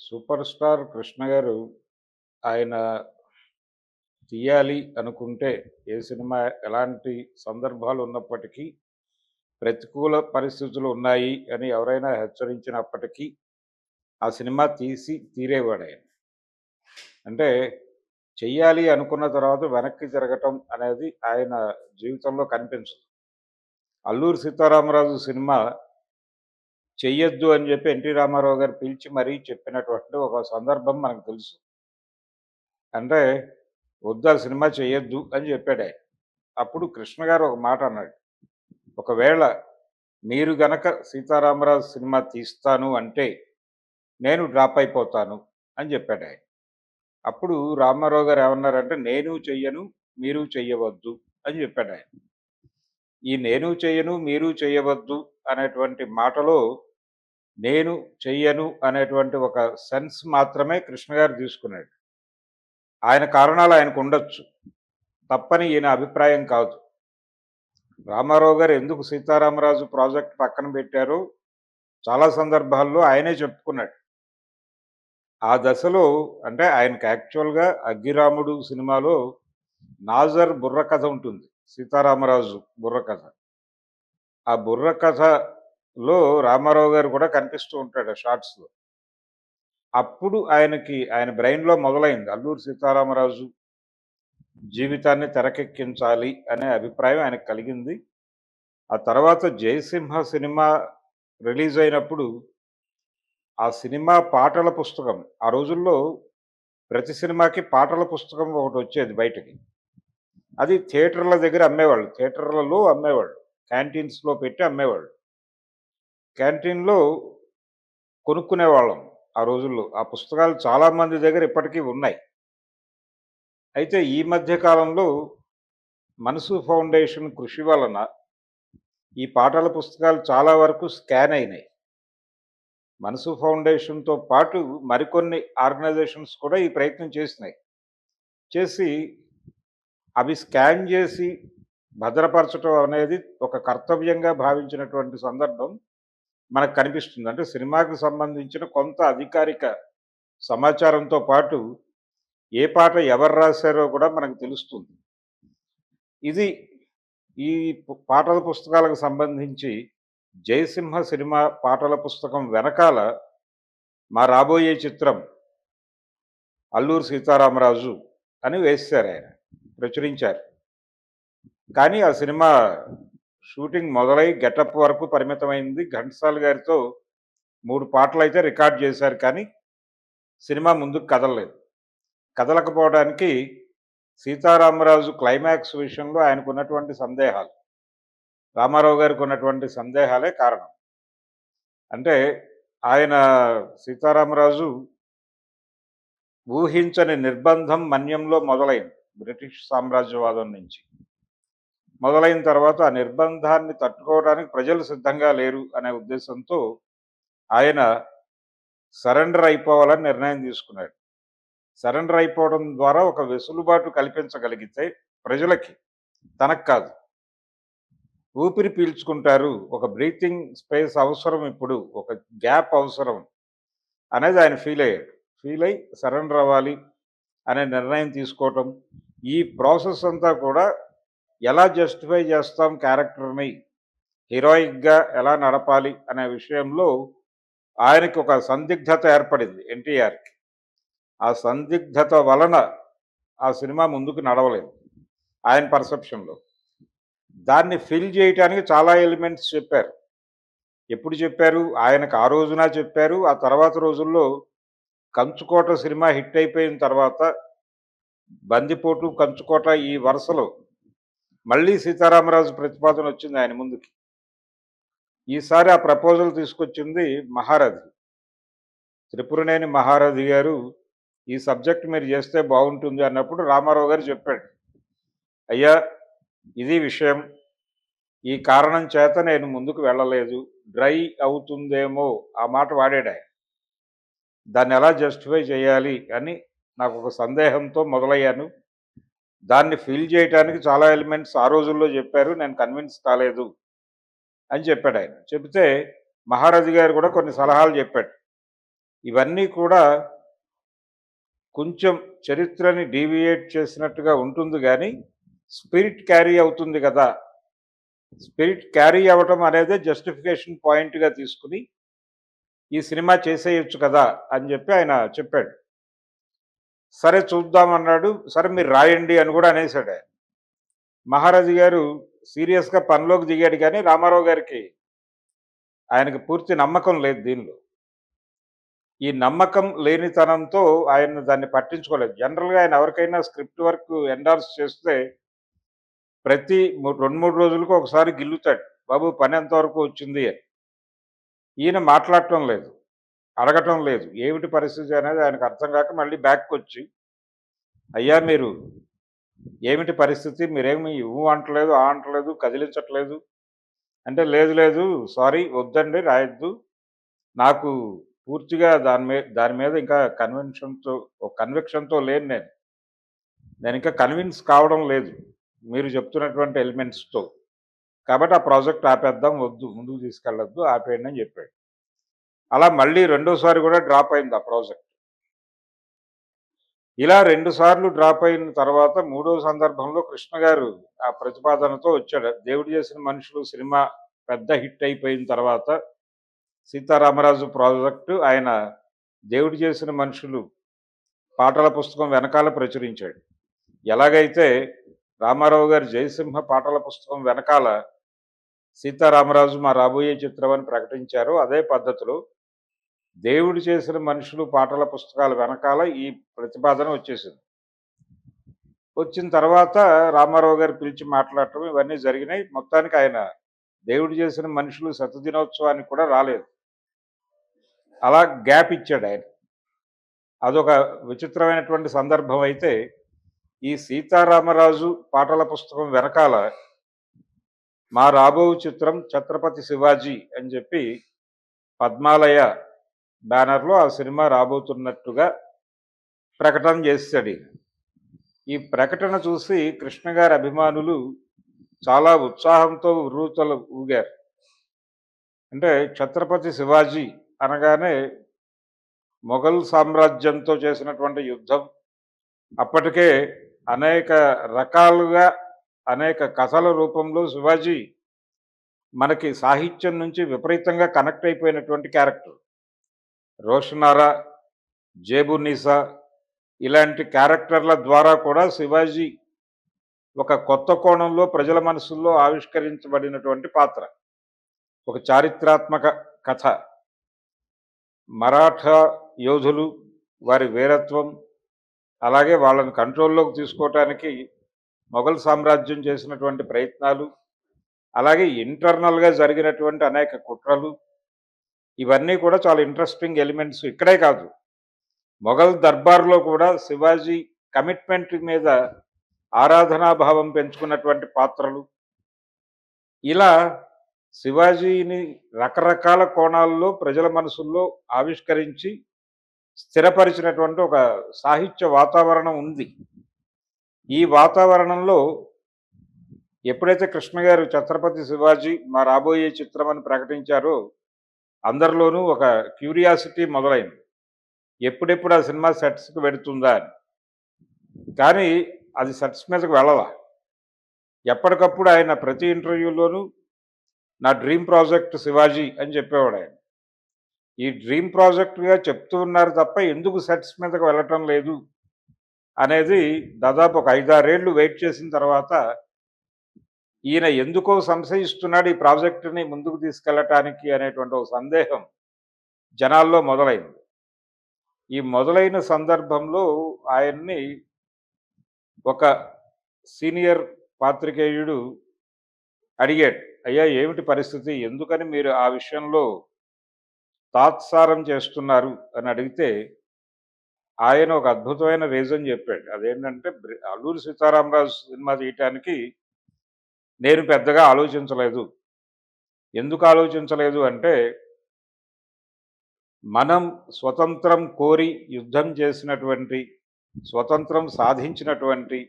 Super star Krishna గారు ఆయన తీయాలి అనుకుంటే ఏ సినిమా ఎలాంటి సందర్భాలు ఉన్నప్పటికీ ప్రతికూల పరిస్థితులు ఉన్నాయి అని ఎవరైనా హెచ్చరించినప్పటికీ ఆ సినిమా తీసి తీరేవాడు ఆయన. అంటే చెయ్యాలి అనుకున్న తర్వాత వెనక్కి తిరగటం అనేది ఆయన జీవితంలో కనిపించదు. అల్లూరి సీతారామరాజు సినిమా చెయ్యొద్దు అని చెప్పి ఎన్టీ రామారావు గారు పిలిచి మరీ చెప్పినటువంటి ఒక సందర్భం మనకు తెలుసు. అంటే వద్దు సినిమా చేయొద్దు అని చెప్పాడే అప్పుడు కృష్ణ గారు ఒక మాట అన్నాడు. ఒకవేళ మీరు గనక సీతారామరాజు సినిమా తీస్తాను అంటే నేను డ్రాప్ అయిపోతాను అని చెప్పాడు ఆయన. అప్పుడు రామారావు గారు ఏమన్నారంటే నేను చెయ్యను మీరు చెయ్యవద్దు అని చెప్పాడు ఆయన. ఈ నేను చెయ్యను మీరు చెయ్యవద్దు అనేటువంటి మాటలో నేను చెయ్యను అనేటువంటి ఒక సెన్స్ మాత్రమే కృష్ణ గారు తీసుకున్నాడు. ఆయన కారణాలు ఆయనకు ఉండొచ్చు. తప్పని ఈయన అభిప్రాయం కాదు. రామారావు గారు ఎందుకు సీతారామరాజు ప్రాజెక్ట్ పక్కన పెట్టారు చాలా సందర్భాల్లో ఆయనే చెప్పుకున్నాడు. ఆ దశలో అంటే ఆయనకు యాక్చువల్గా అగ్గిరాముడు సినిమాలో నాజర్ బుర్ర కథ ఉంటుంది. సీతారామరాజు బుర్ర కథ ఆ బుర్ర లో రామారావు గారు కూడా కనిపిస్తూ ఉంటాడు ఆ షార్ట్స్లో అప్పుడు ఆయనకి ఆయన బ్రెయిన్లో మొదలైంది అల్లూరి సీతారామరాజు జీవితాన్ని తెరకెక్కించాలి అనే అభిప్రాయం ఆయనకు కలిగింది. ఆ తర్వాత జయసింహ సినిమా రిలీజ్ అయినప్పుడు ఆ సినిమా పాటల పుస్తకం ఆ రోజుల్లో ప్రతి సినిమాకి పాటల పుస్తకం ఒకటి వచ్చేది బయటకి. అది థియేటర్ల దగ్గర అమ్మేవాళ్ళు థియేటర్లలో అమ్మేవాళ్ళు క్యాంటీన్స్లో పెట్టి అమ్మేవాళ్ళు. క్యాంటీన్లో కొనుక్కునేవాళ్ళం ఆ రోజుల్లో. ఆ పుస్తకాలు చాలామంది దగ్గర ఇప్పటికీ ఉన్నాయి. అయితే ఈ మధ్య కాలంలో మనసు ఫౌండేషన్ కృషి వలన ఈ పాటల పుస్తకాలు చాలా వరకు స్కాన్ అయినాయి. మనసు ఫౌండేషన్తో పాటు మరికొన్ని ఆర్గనైజేషన్స్ కూడా ఈ ప్రయత్నం చేసినాయి. చేసి అవి స్కాన్ చేసి భద్రపరచడం అనేది ఒక కర్తవ్యంగా భావించినటువంటి సందర్భం మనకు కనిపిస్తుంది. అంటే సినిమాకు సంబంధించిన కొంత అధికారిక సమాచారంతో పాటు ఏ పాట ఎవరు రాశారో కూడా మనకు తెలుస్తుంది. ఇది ఈ పాటల పుస్తకాలకు సంబంధించి జయసింహ సినిమా పాటల పుస్తకం వెనకాల మా రాబోయే చిత్రం అల్లూరు సీతారామరాజు అని వేశారు ఆయన. ప్రచురించారు. కానీ ఆ సినిమా షూటింగ్ మొదలై గెటప్ వరకు పరిమితమైంది. ఘంటసాల్ గారితో మూడు పాటలు అయితే రికార్డ్ చేశారు కానీ సినిమా ముందుకు కదలలేదు. కదలకపోవడానికి సీతారామరాజు క్లైమాక్స్ విషయంలో ఆయనకు ఉన్నటువంటి సందేహాలు రామారావు గారికి ఉన్నటువంటి సందేహాలే కారణం. అంటే ఆయన సీతారామరాజు ఊహించని నిర్బంధం మన్యంలో మొదలైంది. బ్రిటిష్ సామ్రాజ్యవాదం నుంచి. మొదలైన తర్వాత ఆ నిర్బంధాన్ని తట్టుకోవడానికి ప్రజలు సిద్ధంగా లేరు అనే ఉద్దేశంతో ఆయన సరెండర్ అయిపోవాలని నిర్ణయం తీసుకున్నాడు. సరెండర్ అయిపోవడం ద్వారా ఒక వెసులుబాటు కల్పించగలిగితే ప్రజలకి తనకు కాదు. ఊపిరి పీల్చుకుంటారు ఒక బ్రీతింగ్ స్పేస్ అవసరం ఇప్పుడు ఒక గ్యాప్ అవసరం అనేది ఆయన ఫీల్ అయ్యాడు. ఫీల్ అయ్యి సరెండర్ అవ్వాలి అనే నిర్ణయం తీసుకోవటం ఈ ప్రాసెస్ అంతా కూడా ఎలా జస్టిఫై చేస్తాం క్యారెక్టర్ని హీరోయిక్గా ఎలా నడపాలి అనే విషయంలో ఆయనకి ఒక సందిగ్ధత ఏర్పడింది ఎన్టీఆర్కి. ఆ సందిగ్ధత వలన ఆ సినిమా ముందుకు నడవలేదు ఆయన పర్సెప్షన్లో దాన్ని ఫిల్ చేయటానికి చాలా ఎలిమెంట్స్ చెప్పారు. ఎప్పుడు చెప్పారు? ఆయనకు ఆ రోజున చెప్పారు. ఆ తర్వాత రోజుల్లో కంచుకోట సినిమా హిట్ అయిపోయిన తర్వాత బందిపోటు కంచుకోట ఈ వరుసలో మళ్ళీ సీతారామరాజు ప్రతిపాదన వచ్చింది ఆయన ముందుకి. ఈసారి ఆ ప్రపోజల్ తీసుకొచ్చింది మహారథి. త్రిపురనేని మహారథి గారు ఈ సబ్జెక్ట్ మీరు చేస్తే బాగుంటుంది అన్నప్పుడు రామారావు గారు చెప్పాడు. అయ్యా ఇది విషయం. ఈ కారణం చేత నేను ముందుకు వెళ్ళలేదు. డ్రై అవుతుందేమో ఆ మాట వాడాడు ఆయన. దాన్ని ఎలా జస్టిఫై చేయాలి అని నాకు ఒక సందేహంతో మొదలయ్యాను. దాన్ని ఫిల్ చేయడానికి చాలా ఎలిమెంట్స్ ఆ రోజుల్లో చెప్పారు. నేను కన్విన్స్ కాలేదు అని చెప్పాడు ఆయన. చెబితే మహారాజు గారు కూడా కొన్ని సలహాలు చెప్పాడు. ఇవన్నీ కూడా కొంచెం చరిత్రని డీవియేట్ చేసినట్టుగా ఉంటుంది కానీ స్పిరిట్ క్యారీ అవుతుంది కదా. స్పిరిట్ క్యారీ అవ్వటం అనేది జస్టిఫికేషన్ పాయింట్గా తీసుకుని ఈ సినిమా చేసేయచ్చు కదా అని చెప్పి ఆయన చెప్పాడు. సరే చూద్దామన్నాడు సరే మీరు రాయండి అని కూడా అనేసాడు ఆయన. మహారాజు గారు సీరియస్గా పనిలోకి దిగాడు కానీ రామారావు గారికి ఆయనకు పూర్తి నమ్మకం లేదు దీనిలో. ఈ నమ్మకం లేనితనంతో ఆయన దాన్ని పట్టించుకోలేదు. జనరల్గా ఆయన ఎవరికైనా స్క్రిప్ట్ వర్క్ ఎండార్స్ చేస్తే ప్రతి రెండు మూడు రోజులకు ఒకసారి గిల్లుతాడు. బాబు పని ఎంతవరకు వచ్చింది? అని. ఈయన మాట్లాడటం లేదు. అడగటం లేదు. ఏమిటి పరిస్థితి అనేది ఆయనకు అర్థం కాక మళ్ళీ బ్యాక్కి వచ్చి అయ్యా మీరు ఏమిటి పరిస్థితి? మీరేమి ఊ అంటలేదు ఆ అంటలేదు కదిలించట్లేదు? అంటే లేదు లేదు సారీ వద్దండి రాయొద్దు. నాకు పూర్తిగా దాని మీద దాని మీద ఇంకా కన్వెన్షన్తో కన్విక్షన్తో లేను నేను. నేను ఇంకా కన్విన్స్ కావడం లేదు మీరు చెప్తున్నటువంటి ఎలిమెంట్స్తో. కాబట్టి ఆ ప్రాజెక్ట్ ఆపేద్దాం వద్దు ముందుకు తీసుకెళ్ళొద్దు ఆపేయండి అని చెప్పాడు. అలా మళ్ళీ రెండోసారి కూడా డ్రాప్ అయింది ఆ ప్రాజెక్ట్. ఇలా రెండు సార్లు డ్రాప్ అయిన తర్వాత మూడో సందర్భంలో కృష్ణ గారు ఆ ప్రతిపాదనతో వచ్చాడు. దేవుడు చేసిన మనుషులు సినిమా పెద్ద హిట్ అయిపోయిన తర్వాత సీతారామరాజు ప్రాజెక్టు ఆయన దేవుడు చేసిన మనుషులు పాటల పుస్తకం వెనకాల ప్రచురించాడు. ఎలాగైతే రామారావు గారి జయసింహ పాటల పుస్తకం వెనకాల సీతారామరాజు మా రాబోయే చిత్రం అని ప్రకటించారో అదే పద్ధతిలో దేవుడు చేసిన మనుషులు పాటల పుస్తకాల వెనకాల ఈ ప్రతిపాదన వచ్చేసింది. వచ్చిన తర్వాత రామారావు గారు పిలిచి మాట్లాడటం ఇవన్నీ జరిగినాయి. మొత్తానికి ఆయన దేవుడు చేసిన మనుషులు శతదినోత్సవానికి కూడా రాలేదు. అలా గ్యాప్ ఇచ్చాడు ఆయన. అదొక విచిత్రమైనటువంటి సందర్భం అయితే ఈ సీతారామరాజు పాటల పుస్తకం వెనకాల మా రాబో చిత్రం ఛత్రపతి శివాజీ అని చెప్పి పద్మాలయ బ్యానర్లో ఆ సినిమా రాబోతున్నట్టుగా ప్రకటన చేశాడు ఈ ప్రకటన చూసి కృష్ణ గారి అభిమానులు చాలా ఉత్సాహంతో ఉర్రూతలు ఊగారు. అంటే ఛత్రపతి శివాజీ అనగానే మొఘల్ సామ్రాజ్యంతో చేసినటువంటి యుద్ధం అప్పటికే అనేక రకాలుగా అనేక కథల రూపంలో శివాజీ మనకి సాహిత్యం నుంచి విపరీతంగా కనెక్ట్ అయిపోయినటువంటి క్యారెక్టర్. రోషనారా జేబునీసా ఇలాంటి క్యారెక్టర్ల ద్వారా కూడా శివాజీ ఒక కొత్త కోణంలో ప్రజల మనసుల్లో ఆవిష్కరించబడినటువంటి పాత్ర. ఒక చారిత్రాత్మక కథ. మరాఠా యోధులు వారి వీరత్వం అలాగే వాళ్ళని కంట్రోల్లోకి తీసుకోవటానికి మొఘల్ సామ్రాజ్యం చేసినటువంటి ప్రయత్నాలు అలాగే ఇంటర్నల్గా జరిగినటువంటి అనేక కుట్రలు ఇవన్నీ కూడా చాలా ఇంట్రెస్టింగ్ ఎలిమెంట్స్ ఇక్కడే కాదు. మొఘల్ దర్బార్లో కూడా శివాజీ కమిట్మెంట్ మీద ఆరాధనాభావం పెంచుకున్నటువంటి పాత్రలు. ఇలా శివాజీని రకరకాల కోణాల్లో ప్రజల మనసుల్లో ఆవిష్కరించి స్థిరపరిచినటువంటి ఒక సాహిత్య వాతావరణం ఉంది. ఈ వాతావరణంలో ఎప్పుడైతే కృష్ణ గారు ఛత్రపతి శివాజీ మా రాబోయే చిత్రం అని ప్రకటించారో అందరిలోనూ ఒక క్యూరియాసిటీ మొదలైంది. ఎప్పుడెప్పుడు ఆ సినిమా సెట్స్కి పెడుతుందా అని. కానీ అది సెట్స్ మీదకి వెళ్ళదా ఎప్పటికప్పుడు ఆయన ప్రతి ఇంటర్వ్యూలోనూ నా డ్రీమ్ ప్రాజెక్ట్ శివాజీ అని చెప్పేవాడు ఆయన. ఈ డ్రీమ్ ప్రాజెక్ట్గా చెప్తూ ఉన్నారు తప్ప ఎందుకు సెట్స్ మీదకి వెళ్ళటం లేదు? అనేది దాదాపు ఒక ఐదారేళ్ళు వెయిట్ చేసిన తర్వాత ఈయన ఎందుకో సంశయిస్తున్నాడు ఈ ప్రాజెక్టుని ముందుకు తీసుకెళ్ళటానికి అనేటువంటి ఒక సందేహం జనాల్లో మొదలైంది. ఈ మొదలైన సందర్భంలో ఆయన్ని ఒక సీనియర్ పాత్రికేయుడు అడిగాడు అయ్యా ఏమిటి పరిస్థితి? ఎందుకని మీరు ఆ విషయంలో తాత్సారం చేస్తున్నారు? అని అడిగితే ఆయన ఒక అద్భుతమైన రీజన్ చెప్పాడు. అదేంటంటే అల్లూరి సీతారామరాజు సినిమా తీయటానికి నేను పెద్దగా ఆలోచించలేదు. ఎందుకు ఆలోచించలేదు అంటే మనం స్వతంత్రం కోరి యుద్ధం చేసినటువంటి స్వతంత్రం సాధించినటువంటి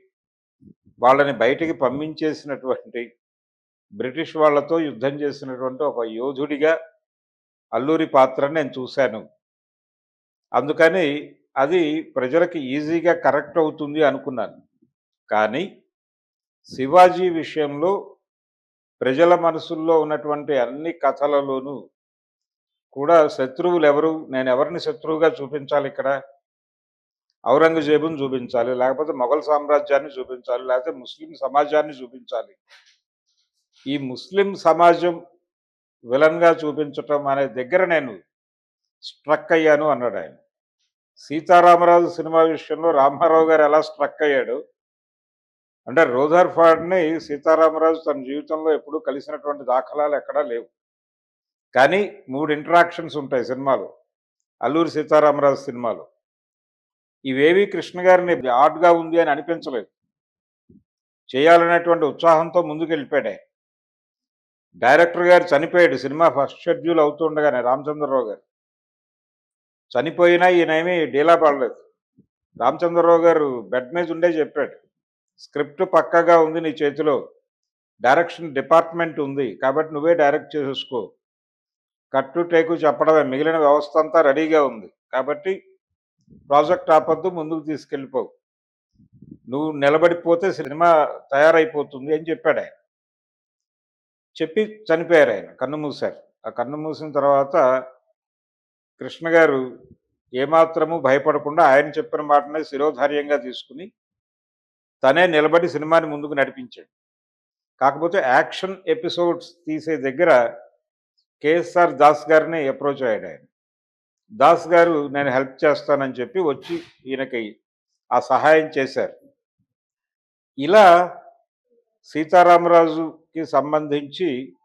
వాళ్ళని బయటికి పంపించేసినటువంటి బ్రిటిష్ వాళ్ళతో యుద్ధం చేసినటువంటి ఒక యోధుడిగా అల్లూరి పాత్రని నేను చూశాను. అందుకని అది ప్రజలకి ఈజీగా కరెక్ట్ అవుతుంది అనుకున్నాను. కానీ శివాజీ విషయంలో ప్రజల మనసుల్లో ఉన్నటువంటి అన్ని కథలలోనూ కూడా శత్రువులు ఎవరు? నేను ఎవరిని శత్రువుగా చూపించాలి ఇక్కడ? ఔరంగజేబుని చూపించాలి లేకపోతే మొఘల్ సామ్రాజ్యాన్ని చూపించాలి లేకపోతే ముస్లిం సమాజాన్ని చూపించాలి. ఈ ముస్లిం సమాజం విలన్గా చూపించటం అనే దగ్గర నేను స్ట్రక్ అయ్యాను అన్నాడు ఆయన. సీతారామరాజు సినిమా విషయంలో రామారావు గారు ఎలా స్ట్రక్ అయ్యాడు? అంటే రోజర్ ఫాడ్ని సీతారామరాజు తన జీవితంలో ఎప్పుడూ కలిసినటువంటి దాఖలాలు ఎక్కడా లేవు. కానీ మూడు ఇంటరాక్షన్స్ ఉంటాయి సినిమాలు. అల్లూరి సీతారామరాజు సినిమాలు. ఇవేవి కృష్ణ గారిని ఆర్ట్గా ఉంది అని అనిపించలేదు. చేయాలనేటువంటి ఉత్సాహంతో ముందుకు వెళ్ళిపోయాడు డైరెక్టర్ గారు చనిపోయాడు. సినిమా ఫస్ట్ షెడ్యూల్ అవుతుండగానే రామచంద్రరావు గారు. చనిపోయినా ఈయనేమీ డీలా పడలేదు. రామచంద్రరావు గారు బెడ్ మీద ఉండే చెప్పాడు. స్క్రిప్ట్ పక్కగా ఉంది నీ చేతిలో. డైరెక్షన్ డిపార్ట్మెంట్ ఉంది. కాబట్టి నువ్వే డైరెక్ట్ చేసేసుకో. కట్టు టేకు చెప్పడమే. మిగిలిన వ్యవస్థ అంతా రెడీగా ఉంది. కాబట్టి ప్రాజెక్ట్ ఆపద్దు ముందుకు తీసుకెళ్ళిపోవు నువ్వు నిలబడిపోతే సినిమా తయారైపోతుంది అని చెప్పాడు ఆయన. చెప్పి చనిపోయారు ఆయన కన్ను మూశారు ఆ కన్ను మూసిన తర్వాత కృష్ణ గారు ఏమాత్రము భయపడకుండా ఆయన చెప్పిన మాటనే శిరోధార్యంగా తీసుకుని తనే నిలబడి సినిమాని ముందుకు నడిపించాడు. కాకపోతే యాక్షన్ ఎపిసోడ్స్ తీసే దగ్గర కేఎస్ఆర్ దాస్ గారిని అప్రోచ్ అయ్యాడు ఆయన. దాస్ గారు నేను హెల్ప్ చేస్తానని చెప్పి వచ్చి ఈయనకి ఆ సహాయం చేశారు. ఇలా సీతారామరాజుకి సంబంధించి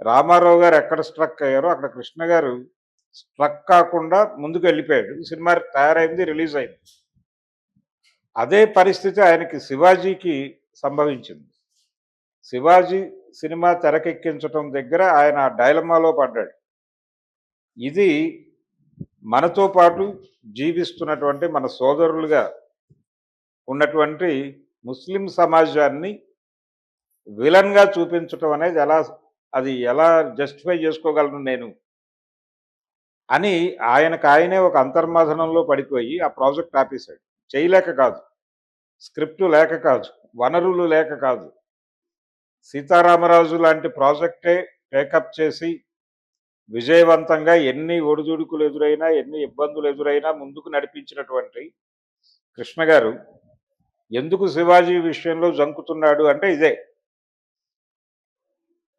రామారావు గారు ఎక్కడ స్ట్రక్ అయ్యారో అక్కడ కృష్ణ గారు స్ట్రక్ కాకుండా ముందుకు వెళ్ళిపోయాడు. సినిమా తయారైంది రిలీజ్ అయింది. అదే పరిస్థితి ఆయనకి శివాజీకి సంభవించింది. శివాజీ సినిమా తెరకెక్కించటం దగ్గర ఆయన డైలమాలో పడ్డాడు. ఇది మనతో పాటు జీవిస్తున్నటువంటి మన సోదరులుగా ఉన్నటువంటి ముస్లిం సమాజాన్ని విలన్గా చూపించటం అనేది ఎలా అది ఎలా జస్టిఫై చేసుకోగలను నేను అని ఆయనకు ఆయనే ఒక అంతర్మథనంలో పడిపోయి ఆ ప్రాజెక్ట్ ఆపేశాడు. చేయలేక కాదు. స్క్రిప్ట్ లేక కాదు వనరులు లేక కాదు. సీతారామరాజు లాంటి ప్రాజెక్టే టేకప్ చేసి విజయవంతంగా ఎన్ని ఒడిదుడుకులు ఎదురైనా ఎన్ని ఇబ్బందులు ఎదురైనా ముందుకు నడిపించినటువంటి కృష్ణ గారు ఎందుకు శివాజీ విషయంలో జంకుతున్నాడు అంటే ఇదే.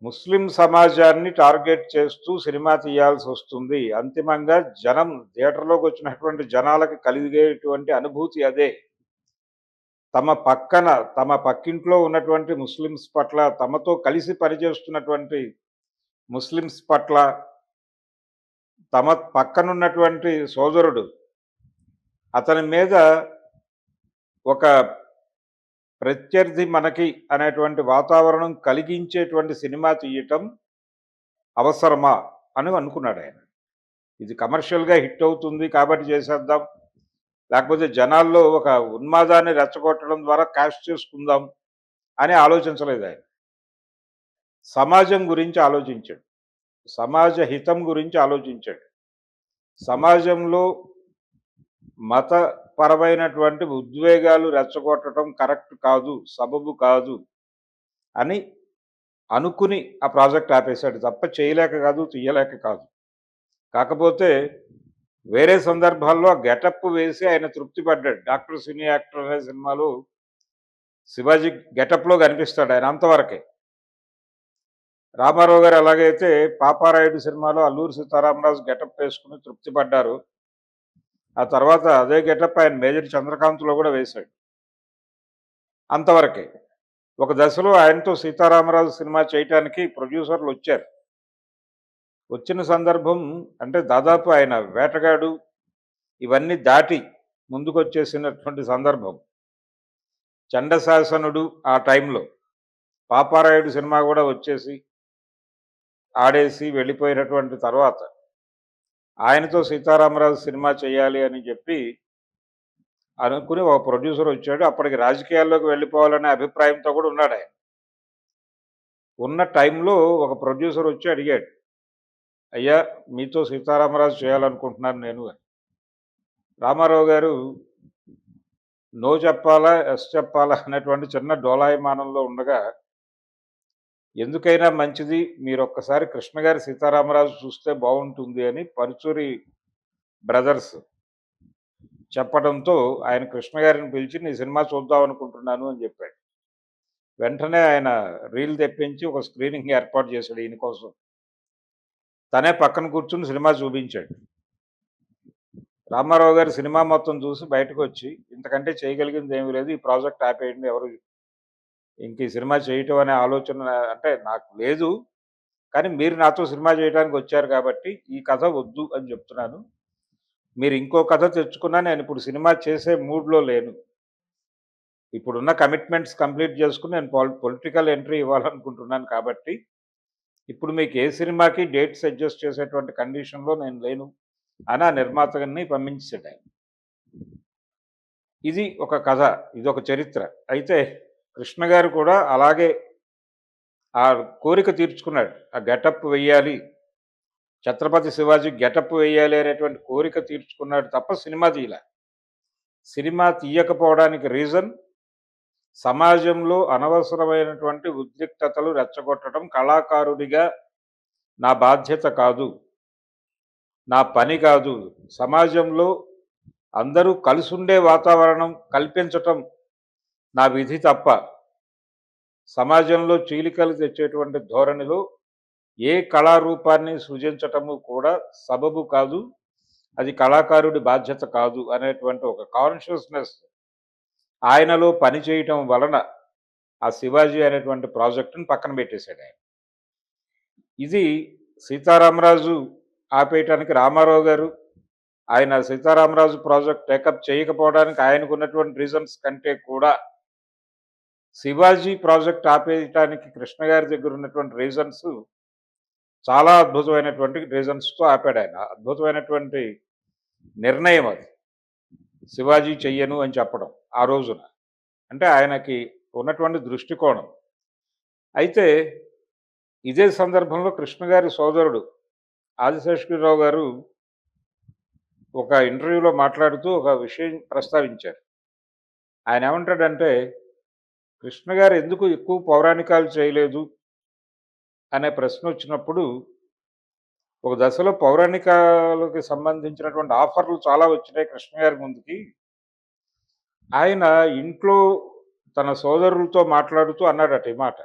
ముస్లిం సమాజాన్ని టార్గెట్ చేస్తూ సినిమా తీయాల్సి వస్తుంది. అంతిమంగా జనం థియేటర్లోకి వచ్చినటువంటి జనాలకు కలిగేటువంటి అనుభూతి అదే. తమ పక్కన తమ పక్కింట్లో ఉన్నటువంటి ముస్లిమ్స్ పట్ల తమతో కలిసి పనిచేస్తున్నటువంటి ముస్లిమ్స్ పట్ల తమ పక్కనున్నటువంటి సోదరుడు అతని మీద ఒక ప్రత్యర్థి మనకి అనేటువంటి వాతావరణం కలిగించేటువంటి సినిమా తీయటం అవసరమా అని అనుకున్నాడు ఆయన ఇది కమర్షియల్గా హిట్ అవుతుంది కాబట్టి చేసేద్దాం. లేకపోతే జనాల్లో ఒక ఉన్మాదాన్ని రెచ్చగొట్టడం ద్వారా క్యాష్ చేసుకుందాం అని ఆలోచించలేదు ఆయన. సమాజం గురించి ఆలోచించాడు. సమాజ హితం గురించి ఆలోచించాడు. సమాజంలో మతపరమైనటువంటి ఉద్వేగాలు రెచ్చగొట్టడం కరెక్ట్ కాదు సబబు కాదు అని అనుకుని ఆ ప్రాజెక్ట్ ఆపేశాడు. తప్ప చేయలేక కాదు తీయలేక కాదు. కాకపోతే వేరే సందర్భాల్లో గెటప్ వేసి ఆయన తృప్తి పడ్డాడు. డాక్టర్ సినీ యాక్టర్ అనే సినిమాలు శివాజీ గెటప్లో కనిపిస్తాడు ఆయన అంతవరకే. రామారావు గారు ఎలాగైతే పాపారాయుడు సినిమాలో అల్లూరి సీతారామరాజు గెటప్ వేసుకుని తృప్తి పడ్డారు. ఆ తర్వాత అదే గెటప్ ఆయన మేజర్ చంద్రకాంత్లో కూడా వేశాడు. అంతవరకే. ఒక దశలో ఆయనతో సీతారామరాజు సినిమా చేయటానికి ప్రొడ్యూసర్లు వచ్చారు. వచ్చిన సందర్భం అంటే దాదాపు ఆయన వేటగాడు ఇవన్నీ దాటి ముందుకొచ్చేసినటువంటి సందర్భం. చండశాసనుడు ఆ టైంలో పాపారాయుడు సినిమా కూడా వచ్చేసి ఆడేసి వెళ్ళిపోయినటువంటి తర్వాత ఆయనతో సీతారామరాజు సినిమా చేయాలి అని చెప్పి అనుకుని ఒక ప్రొడ్యూసర్ వచ్చాడు. అప్పటికి రాజకీయాల్లోకి వెళ్ళిపోవాలనే అభిప్రాయంతో కూడా ఉన్నాడు ఆయన. ఉన్న టైంలో ఒక ప్రొడ్యూసర్ వచ్చి అడిగాడు అయ్యా మీతో సీతారామరాజు చేయాలనుకుంటున్నాను నేను అని. రామారావు గారు నో చెప్పాలా ఎస్ చెప్పాలా అనేటువంటి చిన్న డోలాయమానంలో ఉండగా ఎందుకైనా మంచిది మీరు ఒక్కసారి కృష్ణ గారి సీతారామరాజు చూస్తే బాగుంటుంది అని పరుచూరి బ్రదర్స్ చెప్పడంతో ఆయన కృష్ణ గారిని పిలిచి నీ సినిమా చూద్దాం అనుకుంటున్నాను అని చెప్పాడు. వెంటనే ఆయన రీల్ తెప్పించి ఒక స్క్రీనింగ్ ఏర్పాటు చేశాడు ఈయన కోసం. తనే పక్కన కూర్చుని సినిమా చూపించాడు. రామారావు గారి సినిమా మొత్తం చూసి బయటకు వచ్చి ఇంతకంటే చేయగలిగింది ఏమీ లేదు ఈ ప్రాజెక్ట్ ఆపేయండి ఎవరు ఇంక ఈ సినిమా చేయటం అనే ఆలోచన అంటే నాకు లేదు కానీ మీరు నాతో సినిమా చేయడానికి వచ్చారు కాబట్టి ఈ కథ వద్దు అని చెప్తున్నాను. మీరు ఇంకో కథ తెచ్చుకున్నా నేను ఇప్పుడు సినిమా చేసే మూడ్లో లేను. ఇప్పుడున్న కమిట్మెంట్స్ కంప్లీట్ చేసుకుని నేను పొలిటికల్ ఎంట్రీ ఇవ్వాలనుకుంటున్నాను కాబట్టి ఇప్పుడు మీకు ఏ సినిమాకి డేట్స్ అడ్జస్ట్ చేసేటువంటి కండిషన్లో నేను లేను అని ఆ నిర్మాతని పంపించాడు ఆయన. ఇది ఒక కథ ఇది ఒక చరిత్ర. అయితే కృష్ణ గారు కూడా అలాగే ఆ కోరిక తీర్చుకున్నాడు. ఆ గెటప్ వెయ్యాలి ఛత్రపతి శివాజీ గెటప్ వేయాలి అనేటువంటి కోరిక తీర్చుకున్నాడు తప్ప సినిమా తీయలే. సినిమా తీయకపోవడానికి రీజన్ సమాజంలో అనవసరమైనటువంటి ఉద్రిక్తతలు రెచ్చగొట్టడం కళాకారుడిగా నా బాధ్యత కాదు. నా పని కాదు. సమాజంలో అందరూ కలిసుండే వాతావరణం కల్పించటం నా విధి తప్ప. సమాజంలో చీలికలు తెచ్చేటువంటి ధోరణిలో ఏ కళారూపాన్ని సృజించటము కూడా సబబు కాదు. అది కళాకారుడి బాధ్యత కాదు అనేటువంటి ఒక కాన్షియస్నెస్ ఆయనలో పని చేయటం వలన ఆ శివాజీ అనేటువంటి ప్రాజెక్టును పక్కన పెట్టేశాడు ఆయన. ఇది సీతారామరాజు ఆపేయటానికి రామారావు గారు ఆయన సీతారామరాజు ప్రాజెక్ట్ టేకప్ చేయకపోవడానికి ఆయనకు ఉన్నటువంటి రీజన్స్ కంటే కూడా శివాజీ ప్రాజెక్ట్ ఆపేయటానికి కృష్ణ గారి దగ్గర ఉన్నటువంటి రీజన్స్ చాలా అద్భుతమైనటువంటి రీజన్స్తో ఆపాడు ఆయన. అద్భుతమైనటువంటి నిర్ణయం అది. శివాజీ చెయ్యను అని చెప్పడం ఆ రోజున. అంటే ఆయనకి ఉన్నటువంటి దృష్టికోణం. అయితే ఇదే సందర్భంలో కృష్ణ గారి సోదరుడు ఆదిశేషగిరిరావు గారు ఒక ఇంటర్వ్యూలో మాట్లాడుతూ ఒక విషయం ప్రస్తావించారు. ఆయన ఏమంటాడంటే కృష్ణ గారు ఎందుకు ఎక్కువ పౌరాణికాలు చేయలేదు? అనే ప్రశ్న వచ్చినప్పుడు ఒక దశలో పౌరాణికాలకి సంబంధించినటువంటి ఆఫర్లు చాలా వచ్చినాయి కృష్ణ గారి ముందుకి. ఆయన ఇంట్లో తన సోదరులతో మాట్లాడుతూ అన్నాడట ఈ మాట.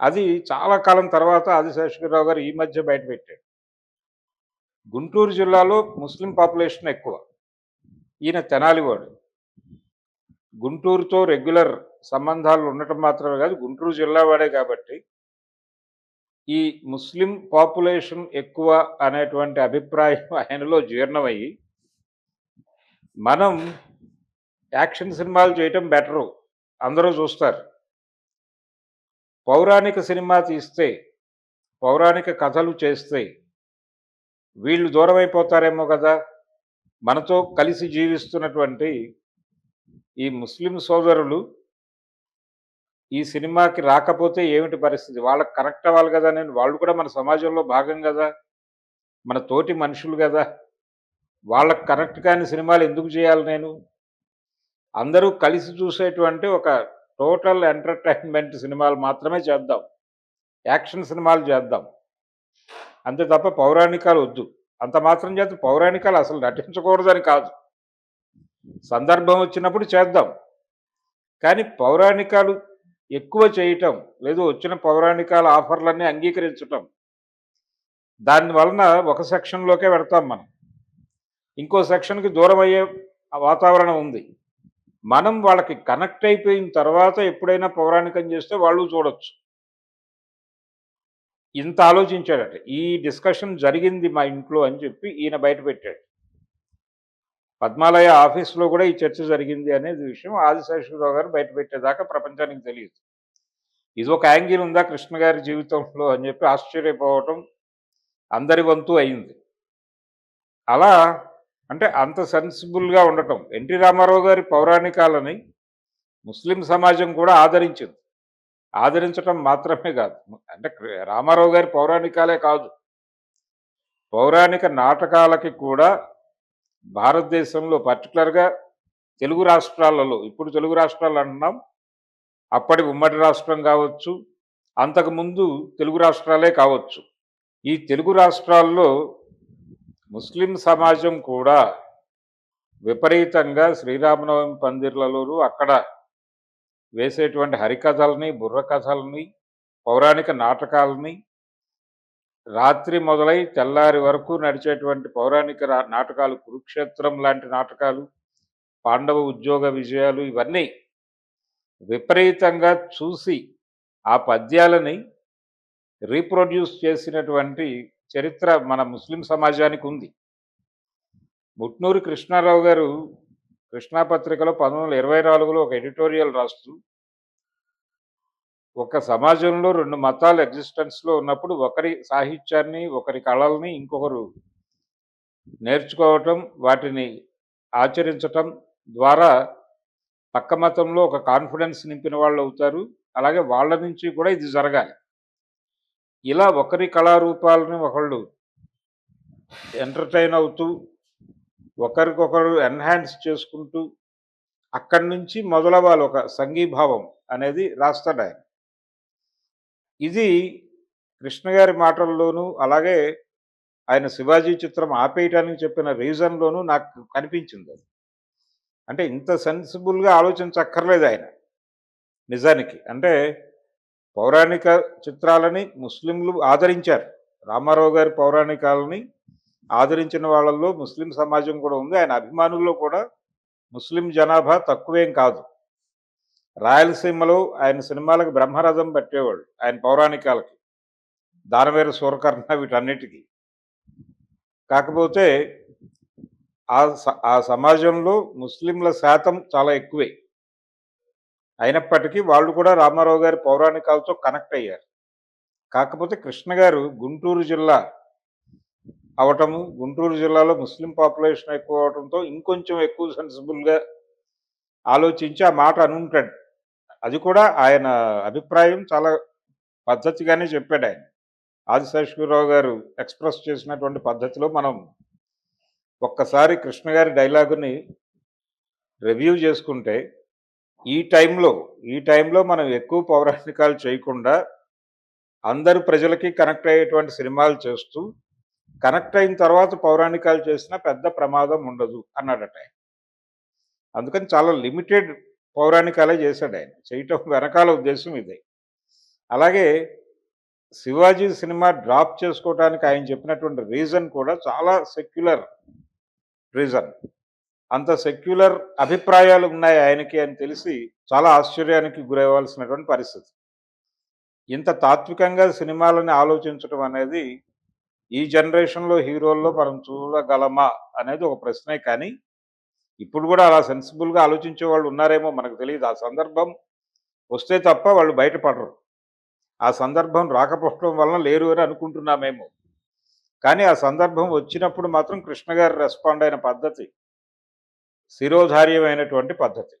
అది చాలా కాలం తర్వాత ఆదిశేషగిరిరావు గారు ఈ మధ్య బయటపెట్టాడు గుంటూరు జిల్లాలో ముస్లిం పాపులేషన్ ఎక్కువ. ఈయన తెనాలివాడు. గుంటూరుతో రెగ్యులర్ సంబంధాలు ఉండటం మాత్రమే కాదు గుంటూరు జిల్లా వాడే కాబట్టి ఈ ముస్లిం పాపులేషన్ ఎక్కువ అనేటువంటి అభిప్రాయం ఆయనలో జీర్ణమయ్యి మనం యాక్షన్ సినిమాలు చేయటం బెటరు. అందరూ చూస్తారు. పౌరాణిక సినిమా తీస్తే పౌరాణిక కథలు చేస్తే వీళ్ళు దూరం అయిపోతారేమో కదా. మనతో కలిసి జీవిస్తున్నటువంటి ఈ ముస్లిం సోదరులు ఈ సినిమాకి రాకపోతే ఏమిటి పరిస్థితి? వాళ్ళకి కనెక్ట్ అవ్వాలి కదా నేను వాళ్ళు కూడా మన సమాజంలో భాగం కదా? మన తోటి మనుషులు కదా? వాళ్ళకి కనెక్ట్ కాని సినిమాలు ఎందుకు చేయాలి నేను? అందరూ కలిసి చూసేటువంటి ఒక టోటల్ ఎంటర్టైన్మెంట్ సినిమాలు మాత్రమే చేద్దాం. యాక్షన్ సినిమాలు చేద్దాం. అంతే తప్ప పౌరాణికాలు వద్దు. అంత మాత్రం చేత పౌరాణికాలు అసలు నటించకూడదని కాదు. సందర్భం వచ్చినప్పుడు చేద్దాం. కానీ పౌరాణికాలు ఎక్కువ చేయటం లేదు వచ్చిన పౌరాణికాల ఆఫర్లన్నీ అంగీకరించటం. దాని వలన ఒక సెక్షన్లోకే పెడతాం మనం. ఇంకో సెక్షన్కి దూరం అయ్యే వాతావరణం ఉంది. మనం వాళ్ళకి కనెక్ట్ అయిపోయిన తర్వాత ఎప్పుడైనా పౌరాణికం చేస్తే వాళ్ళు చూడొచ్చు. ఇంత ఆలోచించాడట. ఈ డిస్కషన్ జరిగింది మా ఇంట్లో అని చెప్పి ఈయన బయట పెట్టాడు. పద్మాలయ ఆఫీస్లో కూడా ఈ చర్చ జరిగింది అనేది విషయం ఆదిశేషరావు గారు బయట పెట్టేదాకా ప్రపంచానికి తెలియదు. ఇది ఒక యాంగిల్ ఉందా కృష్ణ గారి జీవితంలో అని చెప్పి ఆశ్చర్యపోవటం అందరి వంతు అయింది. అలా అంటే అంత సెన్సిబుల్గా ఉండటం. ఎన్టీ రామారావు గారి పౌరాణికాలని ముస్లిం సమాజం కూడా ఆదరించింది. ఆదరించటం మాత్రమే కాదు. అంటే రామారావు గారి పౌరాణికాలే కాదు. పౌరాణిక నాటకాలకి కూడా భారతదేశంలో పర్టికులర్గా తెలుగు రాష్ట్రాలలో ఇప్పుడు తెలుగు రాష్ట్రాలు అంటున్నాం అప్పటి ఉమ్మడి రాష్ట్రం కావచ్చు అంతకుముందు తెలుగు రాష్ట్రాలే కావచ్చు. ఈ తెలుగు రాష్ట్రాల్లో ముస్లిం సమాజం కూడా విపరీతంగా శ్రీరామనవమి పందిర్లలోనూ అక్కడ వేసేటువంటి హరికథల్ని బుర్రకథల్ని పౌరాణిక నాటకాలని రాత్రి మొదలై తెల్లారి వరకు నడిచేటువంటి పౌరాణిక నాటకాలు కురుక్షేత్రం లాంటి నాటకాలు పాండవ ఉద్యోగ విజయాలు ఇవన్నీ విపరీతంగా చూసి ఆ పద్యాలని రీప్రొడ్యూస్ చేసినటువంటి చరిత్ర మన ముస్లిం సమాజానికి ఉంది. ముట్నూరు కృష్ణారావు గారు కృష్ణా పత్రికలో పంతొమ్మిది వందల ఇరవై నాలుగులో ఒక ఎడిటోరియల్ రాస్తూ ఒక సమాజంలో రెండు మతాలు ఎగ్జిస్టెన్స్లో ఉన్నప్పుడు ఒకరి సాహిత్యాన్ని ఒకరి కళల్ని ఇంకొకరు నేర్చుకోవటం వాటిని ఆచరించటం ద్వారా పక్క మతంలో ఒక కాన్ఫిడెన్స్ నింపిన వాళ్ళు అవుతారు. అలాగే వాళ్ళ నుంచి కూడా ఇది జరగాలి. ఇలా ఒకరి కళారూపాలను ఒకళ్ళు ఎంటర్టైన్ అవుతూ ఒకరికొకరు ఎన్హాన్స్ చేసుకుంటూ అక్కడి నుంచి మొదలవ్వాలి ఒక సంఘీభావం అనేది రాస్తాడు ఆయన ఇది కృష్ణ గారి మాటల్లోనూ అలాగే ఆయన శివాజీ చిత్రం ఆపేయటానికి చెప్పిన రీజన్లోనూ నాకు కనిపించింది అది. అంటే ఇంత సెన్సిబుల్గా ఆలోచించక్కర్లేదు ఆయన. నిజానికి. అంటే పౌరాణిక చిత్రాలని ముస్లింలు ఆదరించారు. రామారావు గారి పౌరాణికాలని ఆదరించిన వాళ్ళల్లో ముస్లిం సమాజం కూడా ఉంది. ఆయన అభిమానుల్లో కూడా ముస్లిం జనాభా తక్కువేం కాదు. రాయలసీమలో ఆయన సినిమాలకు బ్రహ్మరథం పెట్టేవాడు ఆయన పౌరాణికాలకి దానవేర సూరకర్ణ వీటన్నిటికీ. కాకపోతే ఆ స- ఆ సమాజంలో ముస్లింల శాతం చాలా ఎక్కువే. అయినప్పటికీ వాళ్ళు కూడా రామారావు గారి పౌరాణికాలతో కనెక్ట్ అయ్యారు. కాకపోతే కృష్ణ గారు గుంటూరు జిల్లా అవటము గుంటూరు జిల్లాలో ముస్లిం పాపులేషన్ ఎక్కువ అవటంతో ఇంకొంచెం ఎక్కువ సెన్సిబుల్గా ఆలోచించి ఆ మాట అనుంటాడు. అది కూడా ఆయన అభిప్రాయం చాలా పద్ధతిగానే చెప్పాడు ఆయన. ఆదిశేషగిరిరావు గారు ఎక్స్ప్రెస్ చేసినటువంటి పద్ధతిలో మనం ఒక్కసారి కృష్ణ గారి డైలాగుని రివ్యూ చేసుకుంటే ఈ టైంలో ఈ టైంలో మనం ఎక్కువ పౌరాణికాలు చేయకుండా అందరు ప్రజలకి కనెక్ట్ అయ్యేటువంటి సినిమాలు చేస్తూ కనెక్ట్ అయిన తర్వాత పౌరాణికాలు చేసినా పెద్ద ప్రమాదం ఉండదు అన్నాడట అందుకని చాలా లిమిటెడ్ పౌరాణికాలే చేశాడు ఆయన. చేయటం వెనకాల ఉద్దేశం ఇదే. అలాగే శివాజీ సినిమా డ్రాప్ చేసుకోవడానికి ఆయన చెప్పినటువంటి రీజన్ కూడా చాలా సెక్యులర్ రీజన్. అంత సెక్యులర్ అభిప్రాయాలు ఉన్నాయి ఆయనకి అని తెలిసి చాలా ఆశ్చర్యానికి గురవ్వాల్సినటువంటి పరిస్థితి. ఇంత తాత్వికంగా సినిమాలని ఆలోచించడం అనేది ఈ జనరేషన్లో హీరోల్లో మనం చూడగలమా అనేది ఒక ప్రశ్నే కానీ ఇప్పుడు కూడా అలా సెన్సిబుల్గా ఆలోచించే వాళ్ళు ఉన్నారేమో మనకు తెలియదు ఆ సందర్భం వస్తే తప్ప వాళ్ళు బయటపడరు. ఆ సందర్భం రాకపోవడం వలన లేరు అని అనుకుంటున్నామేమో. కానీ ఆ సందర్భం వచ్చినప్పుడు మాత్రం కృష్ణ గారు రెస్పాండ్ అయిన పద్ధతి శిరోధార్యమైనటువంటి పద్ధతి.